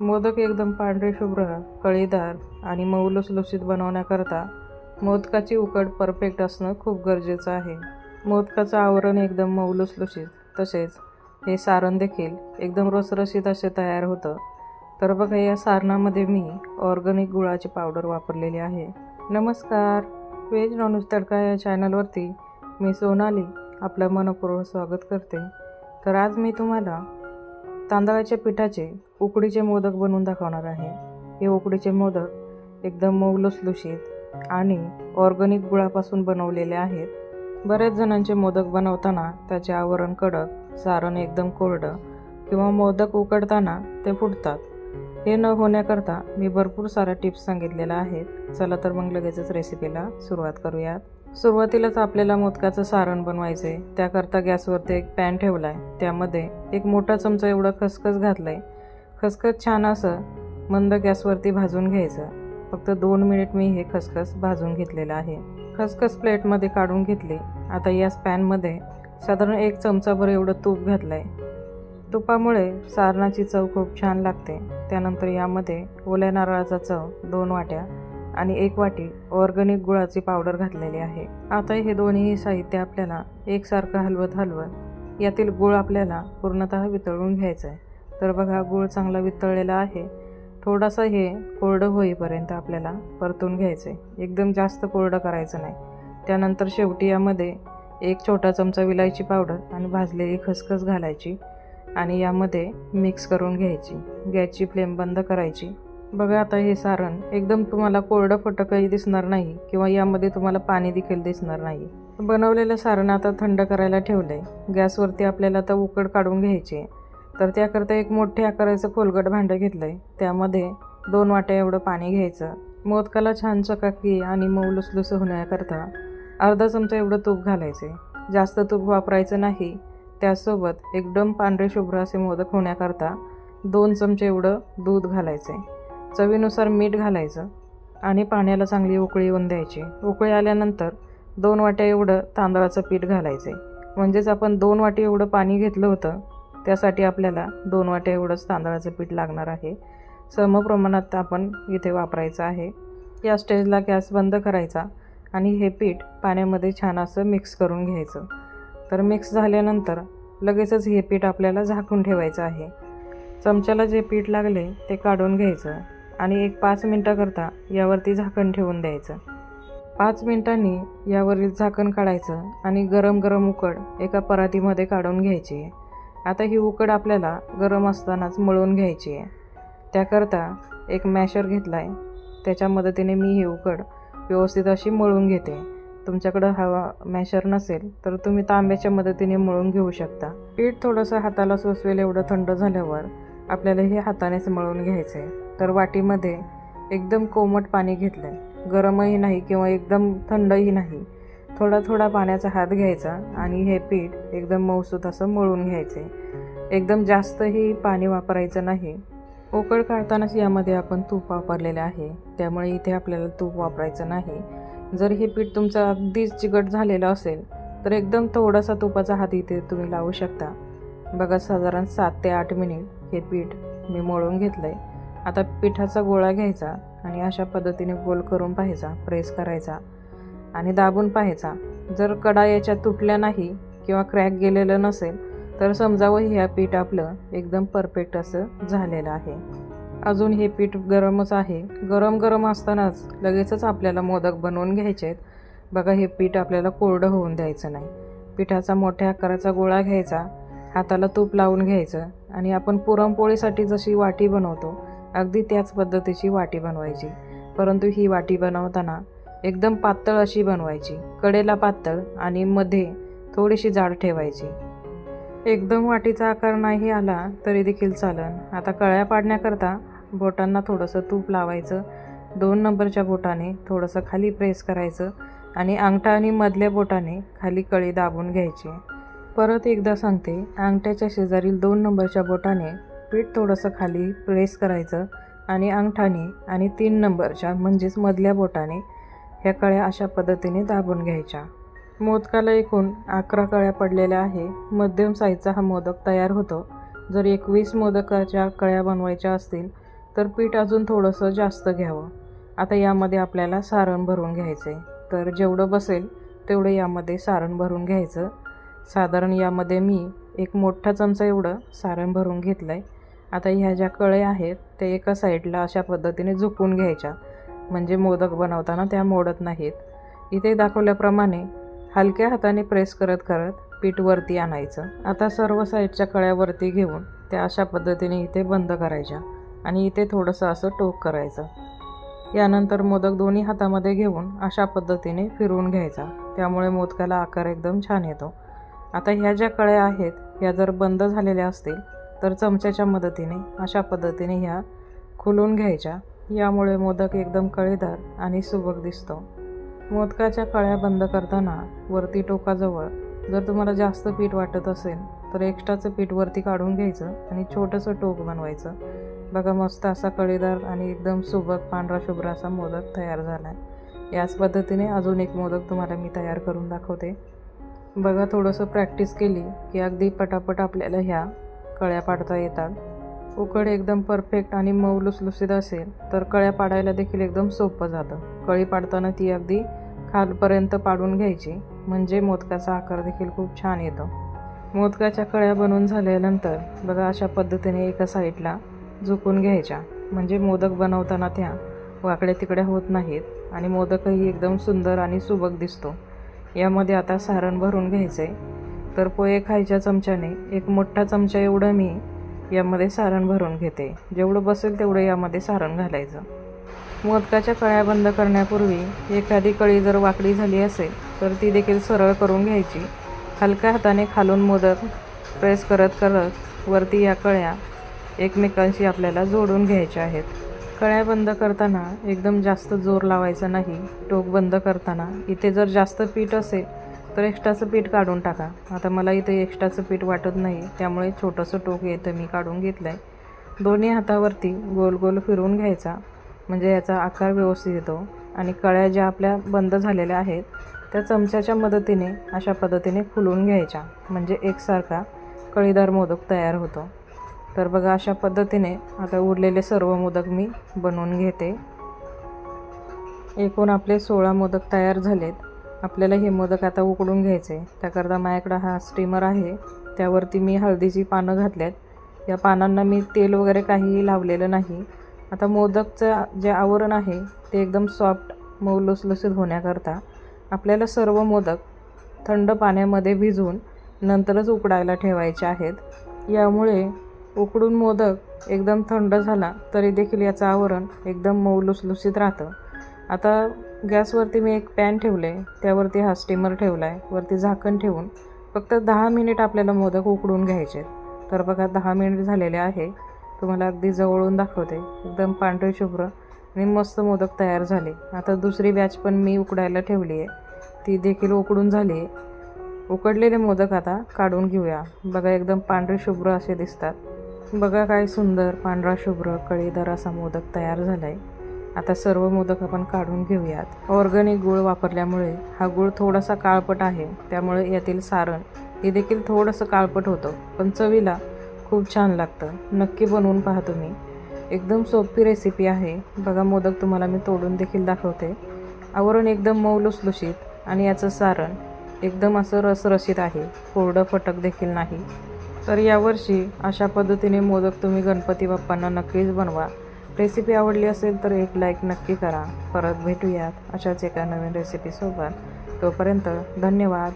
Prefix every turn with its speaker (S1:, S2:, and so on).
S1: मोदक एकदम पांढरे शुभ्र कळीदार आणि मऊ लुसलुशीत बनवण्याकरता मोदकाची उकड परफेक्ट असणं खूप गरजेचं आहे. मोदकाचं आवरण एकदम मऊ लुसलुशीत तसेच हे सारण देखील एकदम रसरशीत असे तयार होतं. तर बघा या सारणामध्ये मी ऑर्गॅनिक गुळाची पावडर वापरलेली आहे. नमस्कार व्हेज नॉनव्हेज तडका या चॅनलवरती मी सोनाली आपलं मनपूर्वक स्वागत करते. तर आज मी तुम्हाला तांदळाच्या पिठाचे उकडीचे मोदक बनवून दाखवणार आहे. हे उकडीचे मोदक एकदम मऊ लुसलुशीत आणि ऑर्गॅनिक गुळापासून बनवलेले आहेत. बऱ्याच जणांचे मोदक बनवताना त्याचे आवरण कडक सारण एकदम कोरडं किंवा मोदक उकडताना ते फुटतात. हे न होण्याकरता मी भरपूर साऱ्या टिप्स सांगितलेल्या आहेत. चला तर मग लगेचच रेसिपीला सुरुवात करूयात. सुरुवातीलाच आपल्याला मोदकाचं सारण बनवायचं आहे त्याकरता गॅसवरती एक पॅन ठेवला आहे त्यामध्ये एक मोठा चमचा एवढं खसखस घातलं आहे खसखस छान असं मंद गॅसवरती भाजून घ्यायचं. फक्त दोन मिनिट मी हे खसखस भाजून घेतलेलं आहे. खसखस प्लेटमध्ये काढून घेतली. आता याच पॅनमध्ये साधारण एक चमचाभर एवढं तूप घातलं आहे तुपामुळे सारणाची चव खूप छान लागते. त्यानंतर यामध्ये ओल्या नारळाचा चव दोन वाट्या आणि एक वाटी ऑर्गॅनिक गुळाची पावडर घातलेली आहे. आता हे दोन्ही साहित्य आपल्याला एकसारखं हलवत हलवत यातील गुळ आपल्याला पूर्णतः वितळून घ्यायचं आहे तर बघा गुळ चांगला वितळलेला आहे. थोडासा हे कोरडं होईपर्यंत आपल्याला परतून घ्यायचं आहे एकदम जास्त कोरडं करायचं नाही. त्यानंतर शेवटी यामध्ये एक छोटा चमचा विलायची पावडर आणि भाजलेली खसखस घालायची आणि यामध्ये मिक्स करून घ्यायची. गॅसची फ्लेम बंद करायची. बघा आता हे सारण. एकदम तुम्हाला कोरडं फटकही दिसणार नाही किंवा यामध्ये तुम्हाला पाणी देखील दिसणार नाही. बनवलेलं सारण आता थंड करायला ठेवलं आहे गॅसवरती आपल्याला आता उकड काढून घ्यायची. आहे तर त्याकरता एक मोठे आकाराचं खोलगट भांडं घेतलं आहे त्यामध्ये दोन वाट्या एवढं पाणी घ्यायचं. मोदकाला छान चकाकी आणि मऊ लुसलुस होण्याकरता अर्धा चमचा एवढं तूप घालायचे. जास्त तूप वापरायचं नाही. त्यासोबत एकदम पांढरे शुभ्र असे मोदक होण्याकरता दोन चमचे एवढं दूध घालायचे. चवीनुसार मीठ घालायचं आणि पाण्याला चांगली उकळी येऊन द्यायची. उकळी आल्यानंतर दोन वाट्या एवढं तांदळाचं पीठ घालायचे. म्हणजेच आपण दोन वाटी एवढं पाणी घेतलं होतं त्यासाठी आपल्याला दोन वाट्या एवढंच तांदळाचं पीठ लागणार आहे. समप्रमाणात आपण इथे वापरायचं आहे. या स्टेजला गॅस बंद करायचा आणि हे पीठ पाण्यामध्ये छान असं मिक्स करून घ्यायचं. तर मिक्स झाल्यानंतर लगेचच हे पीठ आपल्याला झाकून ठेवायचं आहे. चमच्याला जे पीठ लागले ते काढून घ्यायचं. आणि एक पाच मिनटाकरता यावरती झाकण ठेवून द्यायचं. पाच मिनटांनी यावरील झाकण काढायचं आणि गरम गरम उकड एका परातीमध्ये काढून घ्यायची. आहे आता ही उकड आपल्याला गरम असतानाच मळून घ्यायची. आहे त्याकरता एक मॅशर घेतला आहे त्याच्या मदतीने मी ही उकड व्यवस्थित अशी मळून घेते. तुमच्याकडं हवा मॅशर नसेल तर तुम्ही तांब्याच्या मदतीने मळून घेऊ शकता. पीठ थोडंसं हाताला सोसवेल एवढं थंड झाल्यावर आपल्याला हे हातानेच मळून घ्यायचं आहे तर वाटीमध्ये एकदम कोमट पाणी घेतलं आहे गरमही नाही किंवा एकदम थंडही नाही. थोडा थोडा पाण्याचा हात घ्यायचा आणि हे पीठ एकदम मऊसूत असं मळून घ्यायचे. एकदम जास्तही पाणी वापरायचं नाही. उकळ काढतानाच यामध्ये आपण तूप वापरलेलं आहे. त्यामुळे इथे आपल्याला तूप वापरायचं नाही. जर हे पीठ तुमचं अगदीच चिकट झालेलं असेल तर एकदम थोडासा तुपाचा हात इथे तुम्ही लावू शकता. बघा साधारण सात ते आठ मिनिट हे पीठ मी मळून घेतलं आहे आता पिठाचा गोळा घ्यायचा आणि अशा पद्धतीने गोल करून पाहायचा प्रेस करायचा आणि दाबून पाहायचा. जर कडा याच्या तुटल्या नाही किंवा क्रॅक गेलेलं नसेल तर समजावं हे पीठ आपलं एकदम परफेक्ट असं झालेलं आहे. अजून हे पीठ गरमच आहे. गरम गरम असतानाच लगेचच आपल्याला मोदक बनवून घ्यायचे आहेत. बघा हे पीठ आपल्याला कोरडं होऊन द्यायचं नाही. पिठाचा मोठ्या आकाराचा गोळा घ्यायचा हाताला तूप लावून घ्यायचं आणि आपण पुरणपोळीसाठी जशी वाटी बनवतो अगदी त्याच पद्धतीची वाटी बनवायची. परंतु ही वाटी बनवताना एकदम पातळ अशी बनवायची. कडेला पातळ आणि मध्ये थोडीशी जाड ठेवायची. एकदम वाटीचा आकार नाही आला तरी देखील चालन. आता कळ्या पाडण्याकरता बोटांना थोडंसं तूप लावायचं. दोन नंबरच्या बोटाने थोडंसं खाली प्रेस करायचं आणि अंगठा आणि मधल्या बोटाने खाली कळी दाबून घ्यायची. परत एकदा सांगते अंगठ्याच्या शेजारील दोन नंबरच्या बोटाने पीठ थोडंसं खाली प्रेस करायचं आणि अंगठाने आणि तीन नंबरच्या म्हणजेच मधल्या बोटाने ह्या कळ्या अशा पद्धतीने दाबून घ्यायच्या. मोदकाला एकूण अकरा कळ्या पडलेल्या आहे. मध्यम साईजचा हा मोदक तयार होतो. जर एकवीस मोदकाच्या कळ्या बनवायच्या असतील तर पीठ अजून थोडंसं जास्त घ्यावं. आता यामध्ये आपल्याला सारण भरून घ्यायचं आहे तर जेवढं बसेल तेवढं यामध्ये सारण भरून घ्यायचं. साधारण यामध्ये मी एक मोठा चमचा एवढं सारण भरून घेतलं आहे आता ह्या ज्या कळ्या आहेत ते एका साईडला अशा पद्धतीने झुकून घ्यायच्या. म्हणजे मोदक बनवताना त्या मोडत नाहीत. इथे दाखवल्याप्रमाणे हलक्या हाताने प्रेस करत करत पीठ वरती आणायचं. आता सर्व साईडच्या कळ्यावरती घेऊन त्या अशा पद्धतीने इथे बंद करायच्या आणि इथे थोडंसं असं टोक करायचं. यानंतर मोदक दोन्ही हातामध्ये घेऊन अशा पद्धतीने फिरवून घ्यायचा. त्यामुळे मोदकाला आकार एकदम छान येतो. आता ह्या ज्या कळ्या आहेत ह्या जर बंद झालेल्या असतील तर चमच्याच्या मदतीने अशा पद्धतीने ह्या खुलून घ्यायच्या. यामुळे मोदक एकदम कळेदार आणि सुबक दिसतो. मोदकाच्या कळ्या बंद करताना वरती टोकाजवळ जर तुम्हाला जास्त पीठ वाटत असेल तर एक्स्ट्राचं पीठ वरती काढून घ्यायचं आणि छोटंसं टोक बनवायचं. बघा मस्त असा कळीदार आणि एकदम सुबक पांढरा शुभ्र असा मोदक तयार झाला आहे याच पद्धतीने अजून एक मोदक तुम्हाला मी तयार करून दाखवते. बघा थोडंसं प्रॅक्टिस केली की अगदी पटापट आपल्याला ह्या कळ्या पाडता येतात. उकड एकदम परफेक्ट आणि मऊ लुसलुसीत असेल तर कळ्या पाडायला देखील एकदम सोपं जातं. कळी पाडताना ती अगदी खालपर्यंत पाडून घ्यायची म्हणजे मोदकाचा आकार देखील खूप छान येतो. मोदकाच्या कळ्या बनवून झाल्यानंतर बघा अशा पद्धतीने एका साईडला झुकून घ्यायच्या. म्हणजे मोदक बनवताना त्या वाकड्या तिकड्या होत नाहीत आणि मोदकही एकदम सुंदर आणि सुबक दिसतो. यामध्ये आता सारण भरून घ्यायचं आहे तर पोहे खायच्या चमच्याने एक मोठा चमचा एवढं मी यामध्ये सारण भरून घेते. जेवढं बसेल तेवढं यामध्ये सारण घालायचं. मोदकाच्या कळ्या बंद करण्यापूर्वी एखादी कळी जर वाकडी झाली असेल तर ती देखील सरळ करून घ्यायची. हलक्या हाताने खालून मोदक प्रेस करत करत वरती या कळ्या एकमेकांशी आपल्याला जोडून घ्यायच्या आहेत. कळ्या बंद करताना एकदम जास्त जोर लावायचा नाही. टोक बंद करताना इथे जर जास्त पीठ असेल तर एक्स्ट्राचं पीठ काढून टाका. आता मला इथे एक्स्ट्राचं पीठ वाटत नाही त्यामुळे छोटंसं टोक येतं मी काढून घेतलं आहे दोन्ही हातावरती गोल गोल फिरवून घ्यायचा म्हणजे याचा आकार व्यवस्थित येतो. आणि कळ्या ज्या आपल्या बंद झालेल्या आहेत त्या चमच्याच्या मदतीने अशा पद्धतीने खुलून घ्यायच्या. म्हणजे एकसारखा कळीदार मोदक तयार होतो. तर बघा अशा पद्धतीने आता उरलेले सर्व मोदक मी बनवून घेते. एकूण आपले सोळा मोदक तयार झालेत. आपल्याला हे मोदक आता उकडून घ्यायचे त्याकरता माझ्याकडं हा स्टीमर आहे. त्यावरती मी हळदीची पानं घातल्यात. या पानांना मी तेल वगैरे काहीही लावलेलं नाही. आता मोदकचं जे आवरण आहे ते एकदम सॉफ्ट मऊ लुसलुसीत होण्याकरता आपल्याला सर्व मोदक थंड पाण्यामध्ये भिजवून नंतरच उकडायला ठेवायचे आहेत. यामुळे उकडून मोदक एकदम थंड झाला तरी देखील याचं आवरण एकदम मऊ लुसलुसीत राहतं. आता गॅसवरती मी एक पॅन ठेवले त्यावरती हा स्टीमर ठेवला आहे वरती झाकण ठेवून फक्त दहा मिनिट आपल्याला मोदक उकडून घ्यायचे तर बघा दहा मिनिट झालेले आहे. तुम्हाला अगदी जवळून दाखवते. एकदम पांढरे शुभ्र आणि मस्त मोदक तयार झाले. आता दुसरी बॅच पण मी उकडायला ठेवली आहे. ती देखील उकडून झाली आहे. उकडलेले मोदक आता काढून घेऊया. बघा एकदम पांढरे शुभ्र असे दिसतात. बघा काय सुंदर पांढरा शुभ्र कळीदार असा मोदक तयार झाला आहे आता सर्व मोदक आपण काढून घेऊयात. ऑर्गॅनिक गूळ वापरल्यामुळे हा गूळ थोडासा काळपट आहे. त्यामुळे यातील सारण हे देखील थोडंसं काळपट होतं. पण चवीला खूप छान लागतं. नक्की बनवून पहा तुम्ही. एकदम सोपी रेसिपी आहे. बघा मोदक तुम्हाला मी तोडून देखील दाखवते. आवरण एकदम मऊ लुसलुशीत आणि याचं सारण एकदम असं रसरशीत आहे. कोरडं फटक देखील नाही. तर यावर्षी अशा पद्धतीने मोदक तुम्ही गणपती बाप्पांना नक्कीच बनवा. रेसिपी आवडली असेल तर एक लाईक नक्की करा. परत भेटूयात अशाच एका नवीन रेसिपीसोबत तोपर्यंत धन्यवाद.